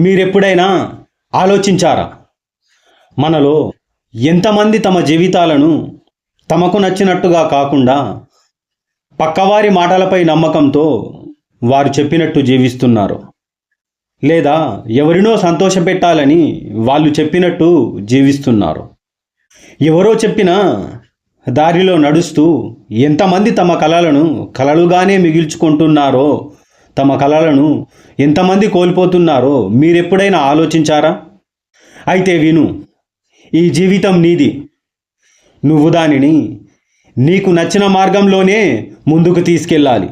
మీరెప్పుడైనా ఆలోచించారా? మనలో ఎంతమంది తమ జీవితాలను తమకు నచ్చినట్టుగా కాకుండా పక్కవారి మాటలపై నమ్మకంతో వారు చెప్పినట్టు జీవిస్తున్నారు. లేదా ఎవరినో సంతోషపెట్టాలని వాళ్ళు చెప్పినట్టు జీవిస్తున్నారు. ఎవరో చెప్పిన దారిలో నడుస్తూ ఎంతమంది తమ కళలను కలలుగానే మిగిల్చుకుంటున్నారో తమ కలలను ఎంతమంది కోల్పోతున్నారో మీరెప్పుడైనా ఆలోచించారా? అయితే విను ఈ జీవితం నీది. నువ్వు దానిని నీకు నచ్చిన మార్గంలోనే ముందుకు తీసుకెళ్ళాలి.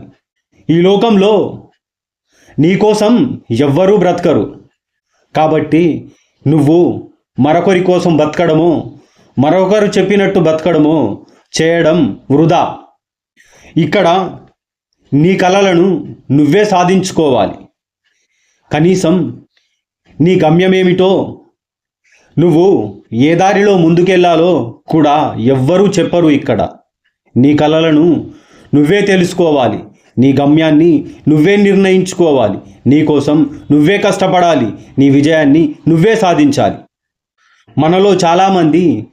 ఈ లోకంలో నీకోసం ఎవ్వరూ బ్రతకరు. కాబట్టి నువ్వు మరొకరి కోసం బతకడమో మరొకరు చెప్పినట్టు బతకడమో చేయడం వృధా. ఇక్కడ నీ కలలను నువ్వే సాధించుకోవాలి. కనీసం నీ గమ్యమేమిటో నువ్వు ఏ దారిలో ముందుకెళ్ళాలో కూడా ఎవ్వరూ చెప్పరు ఇక్కడ. నీ కలలను నువ్వే తెలుసుకోవాలి. నీ గమ్యాన్ని నువ్వే నిర్ణయించుకోవాలి. నీకోసం నువ్వే కష్టపడాలి. నీ విజయాన్ని నువ్వే సాధించాలి. మనలో చాలామంది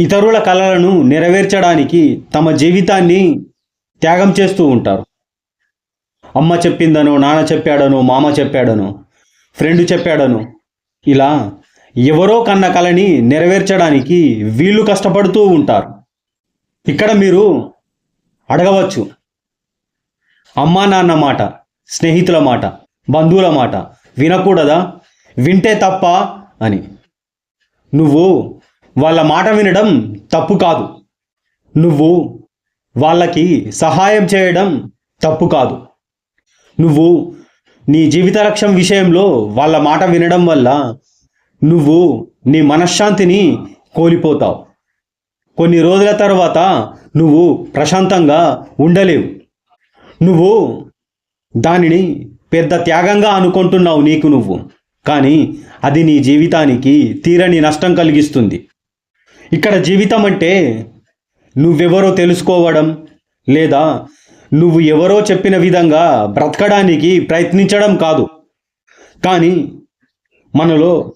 ఇతరుల కలలను నెరవేర్చడానికి తమ జీవితాన్ని త్యాగం చేస్తూ ఉంటారు. అమ్మ చెప్పిందనో నాన్న చెప్పాడనో మామ చెప్పాడనో ఫ్రెండ్ చెప్పాడనో ఇలా ఎవరో కన్న కలని నెరవేర్చడానికి వీళ్ళు కష్టపడుతూ ఉంటారు. ఇక్కడ మీరు అడగవచ్చు. అమ్మా నాన్న మాట స్నేహితుల మాట బంధువుల మాట వినకూడదా? వింటే తప్ప అని. నువ్వు వాళ్ళ మాట వినడం తప్పు కాదు. నువ్వు వాళ్ళకి సహాయం చేయడం తప్పు కాదు. నువ్వు నీ జీవిత లక్ష్యం విషయంలో వాళ్ళ మాట వినడం వల్ల నువ్వు నీ మనశ్శాంతిని కోల్పోతావు. కొన్ని రోజుల తర్వాత నువ్వు ప్రశాంతంగా ఉండలేవు. నువ్వు దానిని పెద్ద త్యాగంగా అనుకుంటున్నావు నీకు నువ్వు. కానీ అది నీ జీవితానికి తీరని నష్టం కలిగిస్తుంది. ఇక్కడ జీవితం అంటే నువ్వెవరో తెలుసుకోవడం లేదా నువ్వు ఎవరో చెప్పిన విధంగా బ్రతకడానికి ప్రయత్నించడం కాదు. కానీ మనలో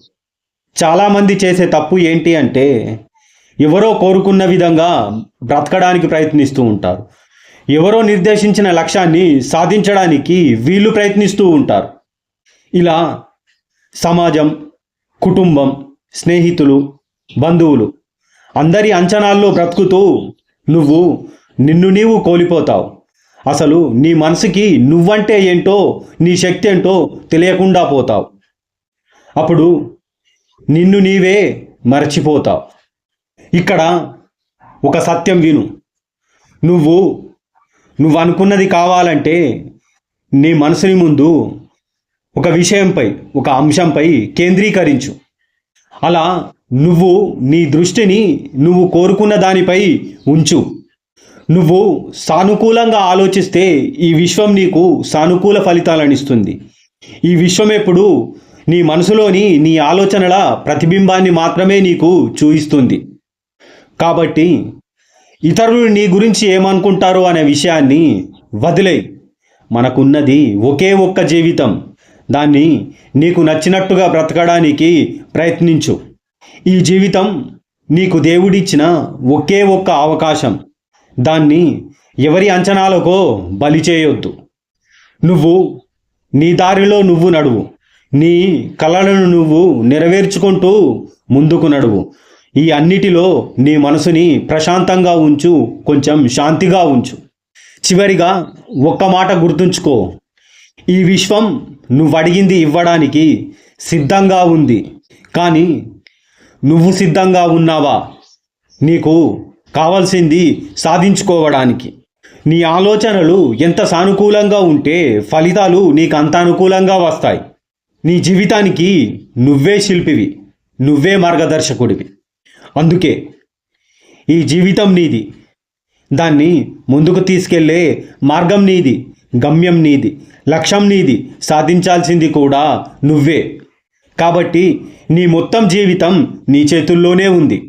చాలామంది చేసే తప్పు ఏంటి అంటే ఎవరో కోరుకున్న విధంగా బ్రతకడానికి ప్రయత్నిస్తూ ఉంటారు. ఎవరో నిర్దేశించిన లక్ష్యాన్ని సాధించడానికి వీళ్ళు ప్రయత్నిస్తూ ఉంటారు. ఇలా సమాజం కుటుంబం స్నేహితులు బంధువులు అందరి అంచనాల్లో బ్రతుకుతూ నువ్వు నిన్ను నీవు కోల్పోతావు. అసలు నీ మనసుకి నువ్వంటే ఏంటో నీ శక్తి ఏంటో తెలియకుండా పోతావు. అప్పుడు నిన్ను నీవే మరచిపోతావు. ఇక్కడ ఒక సత్యం విను. నువ్వు నువ్వు అనుకున్నది కావాలంటే నీ మనసుని ముందు ఒక విషయంపై ఒక అంశంపై కేంద్రీకరించు. అలా నువ్వు నీ దృష్టిని నువ్వు కోరుకున్న దానిపై ఉంచు. నువ్వు సానుకూలంగా ఆలోచిస్తే ఈ విశ్వం నీకు సానుకూల ఫలితాలను ఇస్తుంది. ఈ విశ్వం ఎప్పుడు నీ మనసులోని నీ ఆలోచనల ప్రతిబింబాన్ని మాత్రమే నీకు చూయిస్తుంది. కాబట్టి ఇతరులు నీ గురించి ఏమనుకుంటారు అనే విషయాన్ని వదిలేయి. మనకున్నది ఒకే ఒక్క జీవితం. దాన్ని నీకు నచ్చినట్టుగా బ్రతకడానికి ప్రయత్నించు. ఈ జీవితం నీకు దేవుడిచ్చిన ఒకే ఒక్క అవకాశం. దాన్ని ఎవరి అంచనాలకో బలి చేయొద్దు. నువ్వు నీ దారిలో నువ్వు నడువు. నీ కళలను నువ్వు నెరవేర్చుకుంటూ ముందుకు నడువు. ఈ అన్నిటిలో నీ మనసుని ప్రశాంతంగా ఉంచు కొంచెం శాంతిగా ఉంచు. చివరిగా ఒక్క మాట గుర్తుంచుకో. ఈ విశ్వం నువ్వు అడిగింది ఇవ్వడానికి సిద్ధంగా ఉంది. కానీ నువ్వు సిద్ధంగా ఉన్నావా? నీకు కావాల్సింది సాధించుకోవడానికి. నీ ఆలోచనలు ఎంత సానుకూలంగా ఉంటే ఫలితాలు నీకు అంత అనుకూలంగా వస్తాయి. నీ జీవితానికి నువ్వే శిల్పివి నువ్వే మార్గదర్శకుడివి. అందుకే ఈ జీవితం నీది. దాన్ని ముందుకు తీసుకెళ్ళే మార్గం నీది గమ్యం నీది లక్ష్యం నీది సాధించాల్సింది కూడా నువ్వే. కాబట్టి నీ మొత్తం జీవితం నీ చేతుల్లోనే ఉంది.